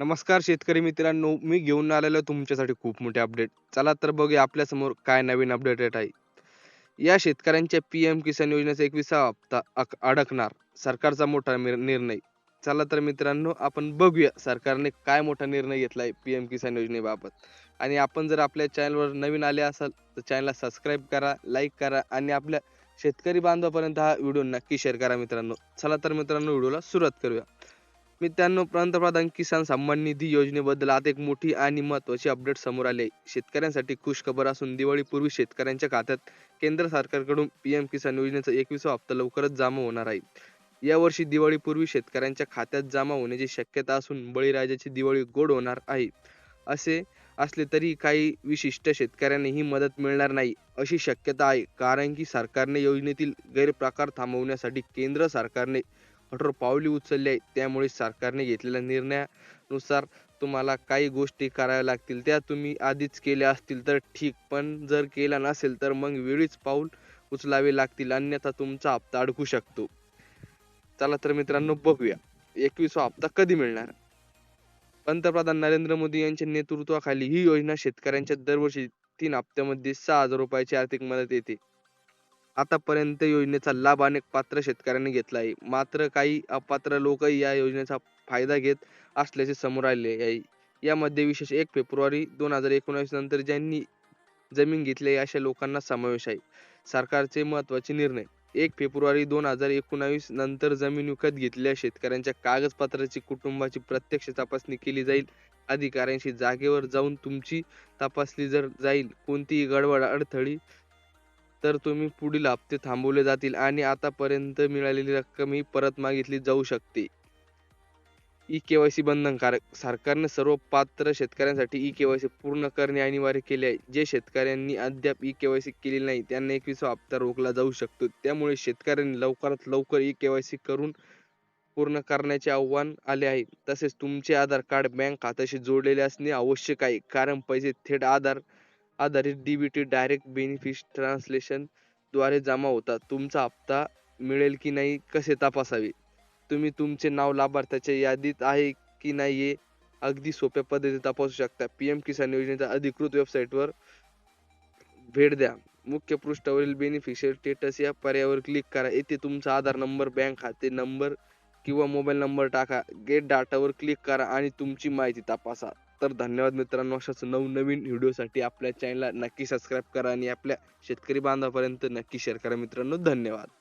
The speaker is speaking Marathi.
नमस्कार शेतकरी मित्रांनो मी घेऊन आलेलो तुमच्यासाठी खूप मोठे अपडेट चला तर बघूया आपल्यासमोर काय नवीन अपडेट येत आहे. या शेतकऱ्यांच्या पी एम किसान योजनेचा एकविसा हप्ता अक- अडकणार सरकारचा मोठा मिर- निर्णय. चला तर मित्रांनो आपण बघूया सरकारने काय मोठा निर्णय घेतलाय पीएम किसान योजनेबाबत. आणि आपण जर आपल्या चॅनलवर नवीन आले असाल तर चॅनलला सबस्क्राईब करा लाईक करा आणि आपल्या शेतकरी बांधवापर्यंत हा व्हिडिओ नक्की शेअर करा मित्रांनो. चला तर मित्रांनो व्हिडिओला सुरुवात करूया. मित्रांनो पंतप्रधान किसान सन्मान निधी योजनेबद्दल आता एक मोठी आणि महत्वाची अपडेट समोर आली आहे. शेतकऱ्यांसाठी खुश खबर असून दिवाळीपूर्वी शेतकऱ्यांच्या खात्यात केंद्र सरकारकडून पीएम किसान योजनेचा एकविसा हप्ता लवकरच जमा होणार आहे. यावर्षी दिवाळीपूर्वी शेतकऱ्यांच्या खात्यात जमा होण्याची शक्यता असून बळीराजाची दिवाळी गोड होणार आहे. असे असले तरी काही विशिष्ट शेतकऱ्यांना ही मदत मिळणार नाही अशी शक्यता आहे. कारण की सरकारने योजनेतील गैरप्रकार थांबवण्यासाठी केंद्र सरकारने कठोर पावले उचलली आहे. त्यामुळे सरकारने घेतलेल्या निर्णयानुसार तुम्हाला काही गोष्टी कराव्या लागतील. त्या तुम्ही आधीच केल्या असतील तर ठीक. पण जर केला नसेल तर मग वेळीच पाऊल उचलावे लागतील. अन्यथा तुमचा हप्ता अडकू शकतो. चला तर मित्रांनो बघूया. एकवीसवा हप्ता कधी मिळणार? पंतप्रधान नरेंद्र मोदी यांच्या नेतृत्वाखाली ही योजना शेतकऱ्यांच्या दरवर्षी तीन हप्त्यामध्ये सहा हजार रुपयाची आर्थिक मदत येते. आतापर्यंत योजनेचा लाभ अनेक पात्र शेतकऱ्यांनी घेतला आहे. मात्र काही अपात्र लोकही या योजनेचा फायदा घेत असल्याचे समोर आले आहे. यामध्ये विशेष एक फेब्रुवारी दोन हजार एकोणवीस नंतर ज्यांनी जमीन घेतली आहे अशा लोकांना समावेश आहे. सरकारचे महत्त्वाचे निर्णय. एक फेब्रुवारी दोन हजार एकोणावीस नंतर जमीन विकत घेतलेल्या शेतकऱ्यांच्या कागदपत्राची कुटुंबाची प्रत्यक्ष तपासणी केली जाईल. अधिकाऱ्यांशी जागेवर जाऊन तुमची तपासली जर जाईल कोणतीही गडबड अडथळी तर तुम्ही पुढील हप्ते थांबवले जातील आणि आतापर्यंत मिळालेली रक्कम ही परत मागितली जाऊ शकते. ई के वाय सी बंधनकारक सरकारने सर्व पात्र शेतकऱ्यांसाठी ई के वाय सी पूर्ण करणे अनिवार्य केले आहे. जे शेतकऱ्यांनी अद्याप ई के वाय सी केलेली नाही त्यांना एकविसा हप्ता रोखला जाऊ शकतो. त्यामुळे शेतकऱ्यांनी लवकरात लवकर ई के वाय सी करून पूर्ण करण्याचे आव्हान आले आहे. तसेच तुमचे आधार कार्ड बँक खात्याशी जोडलेले असणे आवश्यक आहे कारण पैसे थेट आधार आधारित DBT डायरेक्ट benefit translation द्वारे जमा होतात तुमचा हप्ता मिळेल की नाही कसे तपासावे? तुम्ही तुमचे नाव लाभार्थ्याच्या यादीत आहे की नाही हे अगदी सोप्या पद्धतीने तपासू शकता. पीएम किसान योजनेच्या अधिकृत वेबसाईटवर भेट द्या. मुख्य पृष्ठावरील बेनिफिशियरी स्टेटस या पर्यायावर क्लिक करा. येथे तुमचा आधार नंबर बँक खाते नंबर किंवा मोबाईल नंबर टाका. गेट डाटावर क्लिक करा आणि तुमची माहिती तपासा. तर धन्यवाद मित्रांनो अशाच नवनवीन व्हिडिओसाठी आपल्या चॅनलला नक्की सबस्क्राईब करा आणि आपल्या शेतकरी बांधवापर्यंत नक्की शेअर करा मित्रांनो. धन्यवाद.